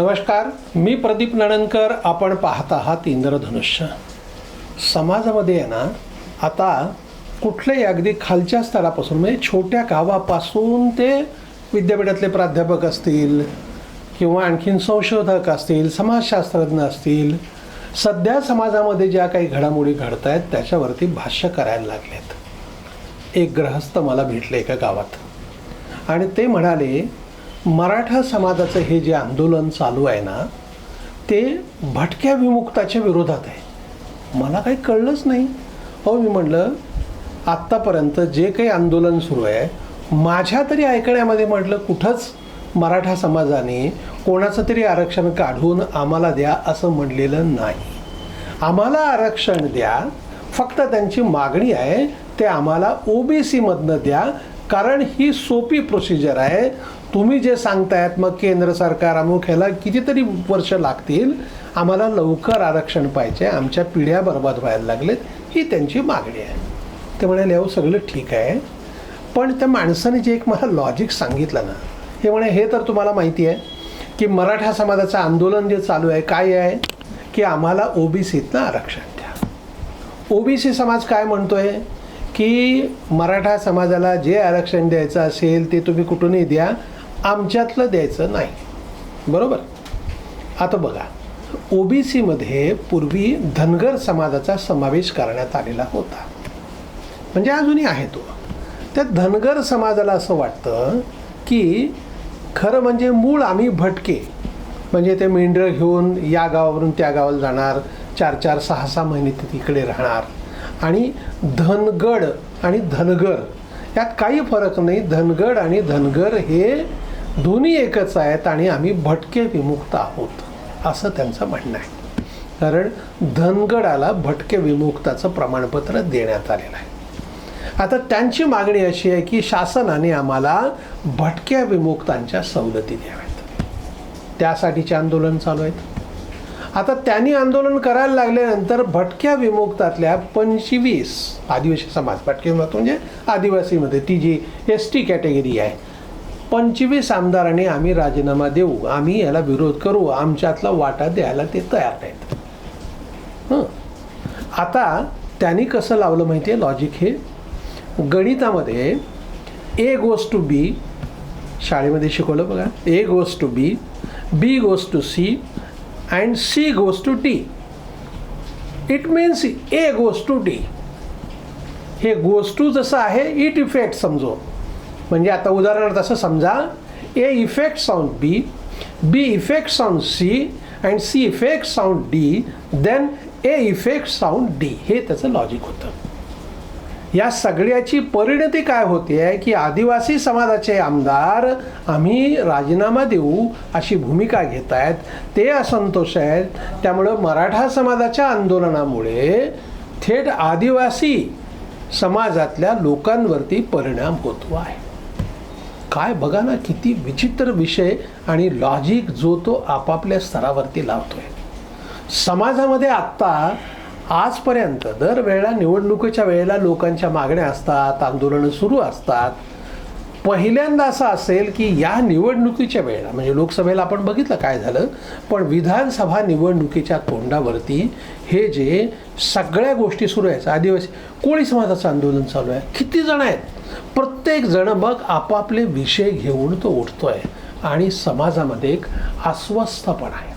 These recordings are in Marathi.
नमस्कार मी प्रदीप नणनकर आपण पाहत आहात इंद्रधनुष्य. समाजामध्ये आहे ना आता कुठल्याही अगदी खालच्या स्तरापासून म्हणजे छोट्या गावापासून ते विद्यापीठातले प्राध्यापक असतील किंवा आणखीन संशोधक असतील समाजशास्त्रज्ञ असतील सध्या समाजामध्ये ज्या काही घडामोडी घडत आहेत त्याच्यावरती भाष्य करायला लागलेत. एक ग्रहस्थ मला भेटले एका गावात. आणि ते म्हणाले मराठा समाजाचं हे जे आंदोलन चालू आहे ना ते भटक्या विमुक्ताच्या विरोधात आहे. मला काही कळलंच नाही. हो मी म्हणलं आत्तापर्यंत जे काही आंदोलन सुरू आहे माझ्या तरी ऐकण्यामध्ये म्हटलं कुठंच मराठा समाजाने कोणाचं तरी आरक्षण काढून आम्हाला द्या असं म्हणलेलं नाही. आम्हाला आरक्षण द्या फक्त त्यांची मागणी आहे ते आम्हाला ओबीसीमधनं द्या कारण ही सोपी प्रोसिजर आहे. तुम्ही जे सांगतायत मग केंद्र सरकार अमुक ह्याला कितीतरी वर्ष लागतील आम्हाला लवकर आरक्षण पाहिजे आमच्या पिढ्या बर्बाद व्हायला लागलेत ही त्यांची मागणी आहे. ते म्हणाले अहो सगळं ठीक आहे पण त्या माणसाने जे एक मला लॉजिक सांगितलं ना हे म्हणे हे तर तुम्हाला माहिती आहे की मराठा समाजाचं आंदोलन जे चालू आहे काय आहे? की आम्हाला ओबीसीतनं आरक्षण द्या. ओबीसी समाज काय म्हणतोय? की मराठा समाजाला जे आरक्षण द्यायचं असेल ते तुम्ही कुठूनही द्या आमच्यातलं द्यायचं नाही. बरोबर? आता बघा ओबीसीमध्ये पूर्वी धनगर समाजाचा समावेश करण्यात आलेला होता. म्हणजे अजूनही आहे तो. त्या धनगर समाजाला असं वाटतं की खरं म्हणजे मूळ आम्ही भटके. म्हणजे ते मेंढरं घेऊन या गावावरून त्या गावाला जाणार चार चार सहा सहा महिने ते तिकडे राहणार. आणि धनगड आणि धनगर यात काही फरक नाही. धनगड आणि धनगर हे दोन्ही एकच आहेत आणि आम्ही भटके विमुक्त आहोत असं त्यांचं म्हणणं आहे. कारण धनगडाला भटके विमुक्ताचं प्रमाणपत्र देण्यात आलेलं आहे. आता त्यांची मागणी अशी आहे की शासनाने आम्हाला भटक्या विमुक्तांच्या सवलती द्याव्यात. त्यासाठीचे आंदोलन चालू आहेत. आता त्यांनी आंदोलन करायला लागल्यानंतर भटक्या विमुक्तातल्या पंचवीस आदिवासी समाज भटके विमुक्त म्हणजे आदिवासीमध्ये ती जी एस टी कॅटेगरी आहे पंचवीस आमदारांनी आम्ही राजीनामा देऊ आम्ही याला विरोध करू आमच्यातला वाटा द्यायला ते तयार नाहीत. हं. आता त्यांनी कसं लावलं माहिती आहे लॉजिक हे. गणितामध्ये ए गोज टू बी शाळेमध्ये शिकवलं बघा. A goes to B B goes to C and C goes to T it means A goes to T हे गोज टू जसं आहे इट इफेक्ट समजो. म्हणजे आता उदाहरणार्थ असं समजा A effect sound B B effect sound C and C effect sound D then A effect sound D हे त्याचं लॉजिक होतं. या सगळ्याची परिणती काय होते आहे की आदिवासी समाजाचे आमदार आम्ही राजीनामा देऊ अशी भूमिका घेत आहेत. ते असंतोष आहेत. त्यामुळं मराठा समाजाच्या आंदोलनामुळे थेट आदिवासी समाजातल्या लोकांवरती परिणाम होतो आहे. काय बघा ना किती विचित्र विषय आणि लॉजिक जो तो आपापल्या स्तरावरती लावतोय. समाजामध्ये आत्ता आजपर्यंत दरवेळेला निवडणुकीच्या वेळेला लोकांच्या मागण्या असतात आंदोलनं सुरू असतात पहिल्यांदा असं असेल की या निवडणुकीच्या वेळेला म्हणजे लोकसभेला आपण बघितलं काय झालं पण विधानसभा निवडणुकीच्या तोंडावरती हे जे सगळ्या गोष्टी सुरू आहेत आदिवासी कोळी समाजाचं आंदोलन चालू आहे किती जण आहेत? प्रत्येक जण मग आपापले विषय घेऊन तो उठतो आहे आणि समाजामध्ये एक अस्वस्थपणा आहे.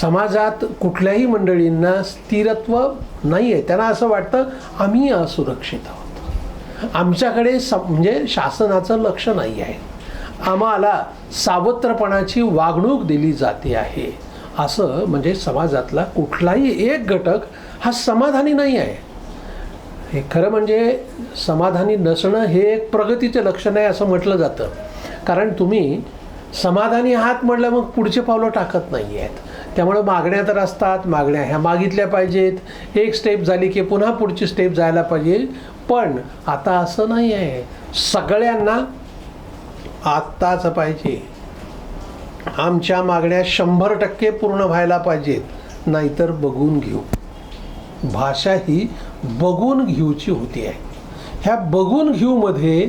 समाजात कुठल्याही मंडळींना स्थिरत्व नाही आहे त्यांना असं वाटतं आम्ही असुरक्षित आहोत. आमच्याकडे स म्हणजे शासनाचं लक्ष नाही आहे. आम्हाला सावत्रपणाची वागणूक दिली जाते आहे. असं म्हणजे समाजातला कुठलाही एक घटक हा समाधानी नाही आहे. हे खरं म्हणजे समाधानी नसणं हे एक प्रगतीचे लक्षण आहे असं म्हटलं जातं. कारण तुम्ही समाधानी आहात म्हटलं मग पुढचे पावलं टाकत नाही आहेत. त्यामुळं मागण्या तर असतात मागण्या ह्या मागितल्या पाहिजेत. एक स्टेप झाली की पुन्हा पुढची स्टेप जायला पाहिजे. पण आता असं नाही आहे सगळ्यांना आत्ताच पाहिजे. आमच्या मागण्या शंभर टक्के पूर्ण व्हायला पाहिजेत. नाहीतर बघून घेऊ. भाषा ही बघून घेऊची होती आहे. ह्या बघून घेऊमध्ये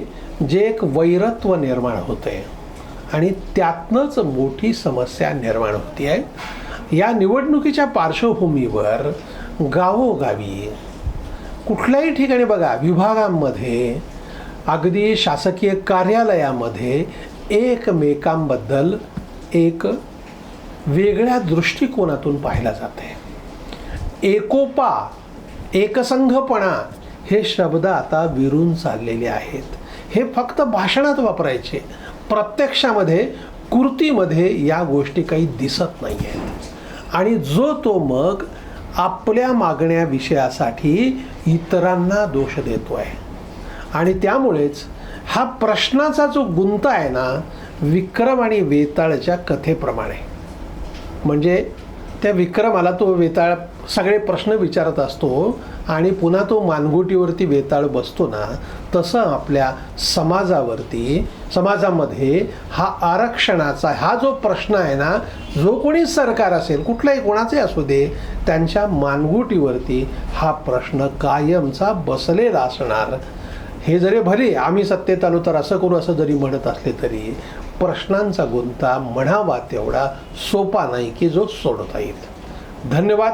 जे एक वैरत्व निर्माण होतं आहे आणि त्यातनंच मोठी समस्या निर्माण होती आहे या निवडणुकीच्या पार्श्वभूमीवर गावोगावी कुठल्याही ठिकाणी बघा विभागांमध्ये अगदी शासकीय कार्यालयामध्ये एकमेकांबद्दल एक वेगळ्या दृष्टिकोनातून पाहिला जाते एकोपा एकसंघपणा हे शब्द आता विरून चाललेले आहेत. हे फक्त भाषणात वापरायचे. प्रत्यक्षामध्ये कृतीमध्ये या गोष्टी काही दिसत नाही आहेत आणि जो तो मग आपल्या मागण्या विषयासाठी इतरांना दोष देतो आहे आणि त्यामुळेच हा प्रश्नाचा जो गुंता आहे ना विक्रम आणि वेताळच्या कथेप्रमाणे. म्हणजे त्या विक्रमाला तो वेताळ सगळे प्रश्न विचारत असतो आणि पुन्हा तो मानगुटीवरती वेताळ बसतो ना तसं आपल्या समाजावरती समाजामध्ये हा आरक्षणाचा हा जो प्रश्न आहे ना जो कोणी सरकार असेल कुठलाही कोणाचे असू दे त्यांच्या मानगुटीवरती हा प्रश्न कायमचा बसलेला असणार. हे जरी भले आम्ही सत्तेत आलो तर असं करू असं जरी म्हणत असले तरी प्रश्नांचा गुंता म्हणावा तेवढा सोपा नाही की जो सोडता येईल. धन्यवाद.